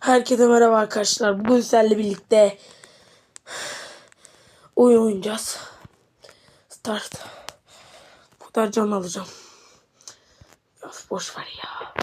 Herkese merhaba arkadaşlar. Bugün sizlerle birlikte oyun oynayacağız. Start. Bu kadar can alacağım. Ya boş ver ya.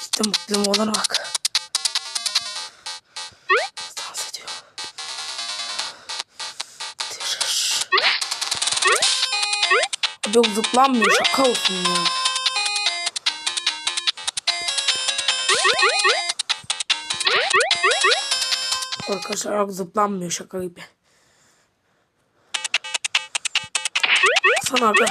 İşte mutluyum olana bak. Dans. Abi zıplanmıyor şaka olsun ya. Arkadaşlar zıplanmıyor şaka gibi. Sana abi.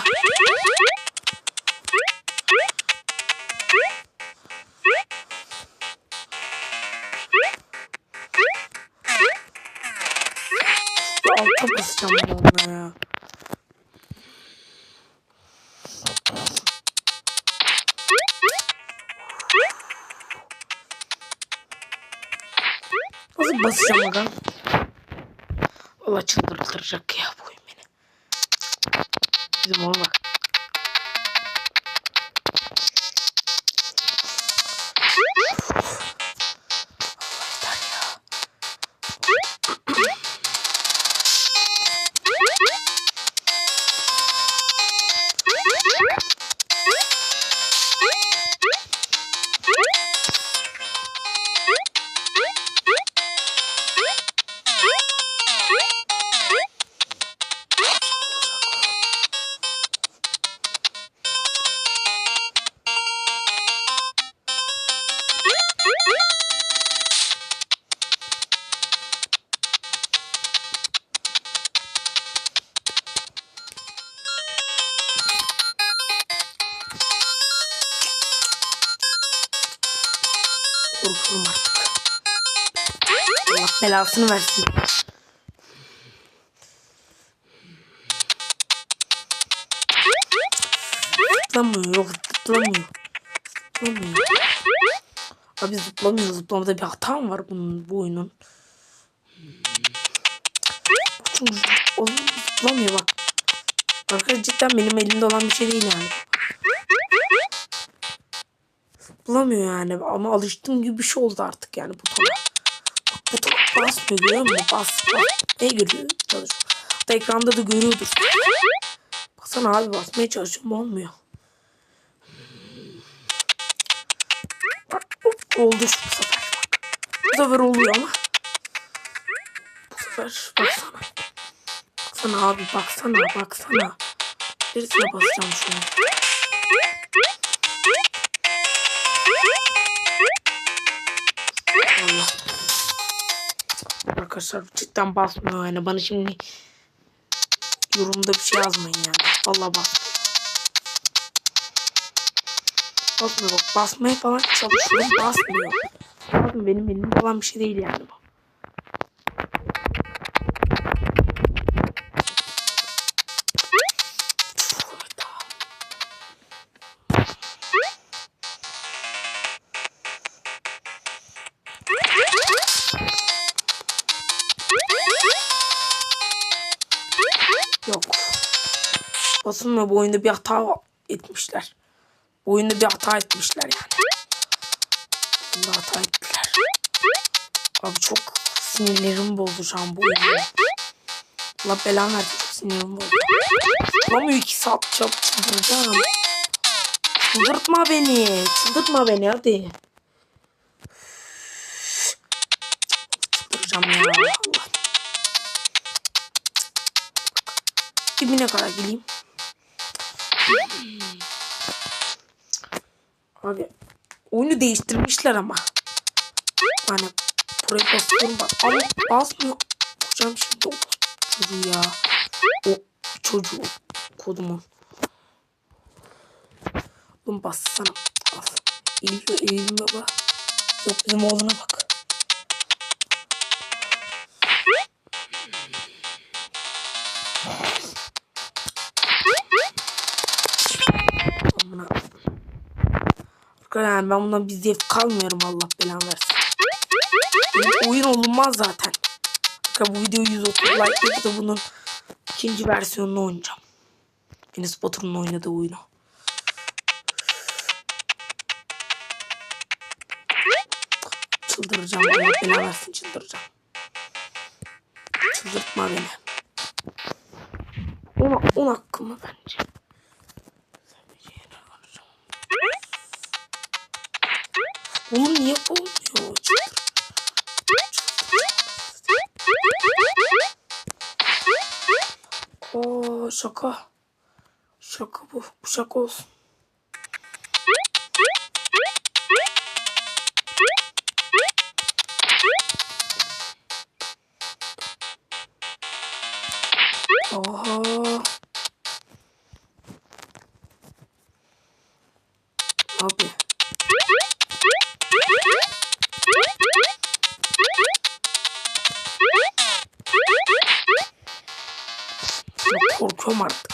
Alta basacağım bunu ya. Basacağım aga? Valla çıldırtacak ya bu oyun beni. Bizim ona bak. Korkuyorum artık. Allah belasını versin. Zıplamıyor yok zıplamıyor. Zıplamıyor. Abi zıplamıyor zıplamada bir hata mı var bunun bu oyunun? Çünkü oğlum zıplamıyor bak. Arkadaşlar cidden benim elimde olan bir şey değil yani. Zıplamıyor yani ama alıştığım gibi bir şey oldu artık yani butona. Butona basmıyor görüyor musun? Bas bas. Ne görüyor? Çalışıyor. Hatta ekranda da görüyordur. Basana abi basmaya çalışıyorum olmuyor. Bak hop, oldu şu bu sefer. Bu sefer oluyor ama. Bu sefer baksana. Baksana abi baksana baksana. Birisine basacağım şunu. Arkadaşlar cidden basmıyor yani. Bana şimdi yorumda bir şey yazmayın yani. Vallahi bas. Basmıyor bak. Basmaya falan çalışıyorum. Basmıyor. Bakın benim elimde olan bir şey değil yani bu. Basılmıyor bu oyunda bir hata etmişler. Bu oyunda bir hata etmişler yani. Bunda hata ettiler. Abi çok sinirlerim bozdu şu an bu oyunda. Allah belanı versin çok sinirim bozdu. Ama iki saat çok çıldıracağım. Çıldırtma beni. Çıldırtma beni hadi. Çıldıracağım ya. Dibine kadar geleyim. Abi oyunu değiştirmişler ama. Hani buraya basıyorum bak. Ama basmıyor. Hocam şimdi o çocuğu ya. O çocuğu. Kodumun. Oğlum bassana. Bas. Eğiliyor eğilme bak. Yok bizim oğluna bak. Furkan yani ben bundan bir zevk kalmıyorum Allah belanı versin. Yani oyun olunmaz zaten. Arkadaşlar bu videoyu 130 like de bunun ikinci versiyonunu oynayacağım. Enes Batur'un oynadığı oyunu. Çıldıracağım. Allah belanı versin çıldıracağım. Çıldırtma beni. Ona, on hakkımı bence. Oo şaka. Şaka bu. Bu şaka olsun. Oha. Korkuyorum artık.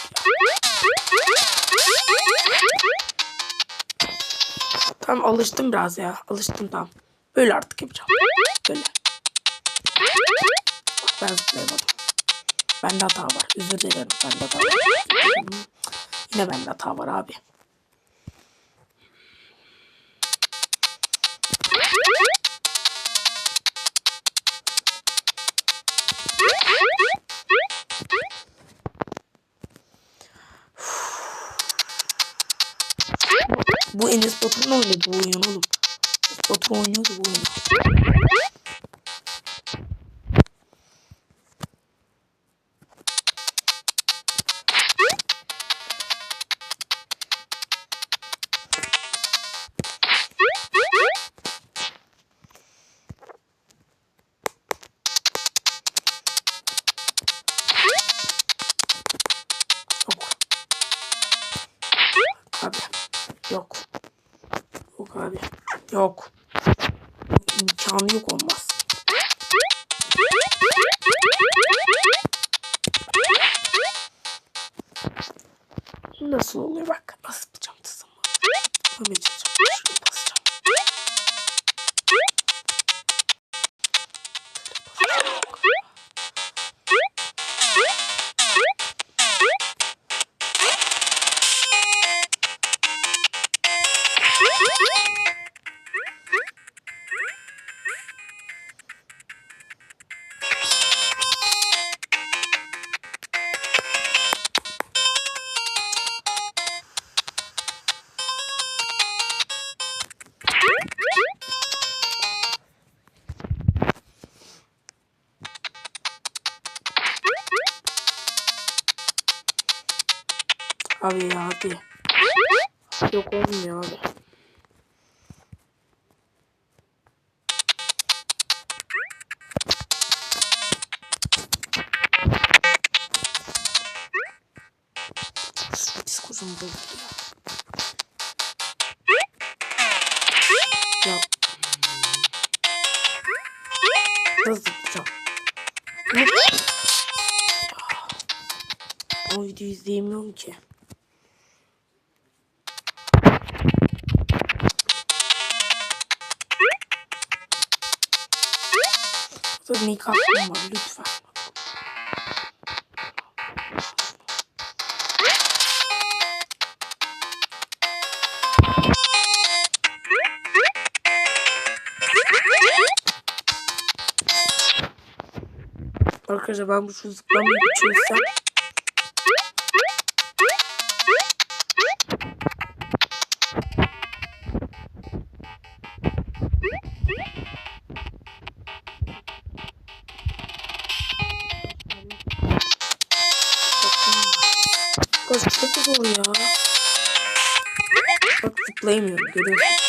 Tamam alıştım biraz ya. Alıştım tamam. Böyle artık yapacağım. Böyle. Ben zıplayamadım. Bende hata var. Özür dilerim. Bende hata var. Yine bende hata var abi. Bu Enes Batur'un oynadı bu oyun oğlum. Enes Batur oynuyordu bu oyunu. Yok. Abi. Yok. Abi. Yok. İmkanı yok olmaz. Nasıl oluyor bak. Nasıl yapacağım tızımı. Böyle Abi ya hadi. Yok olmuyor abi. Ya. Ya. Nasıl yapacağım? O videoyu izleyemiyorum ki. Burada nick hakkım var lütfen. Arkadaşlar ben bu zıplamayı bir çözsem. Kız çok zor ya. Bak zıplayamıyorum görüyorsun.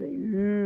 Yok. Ha,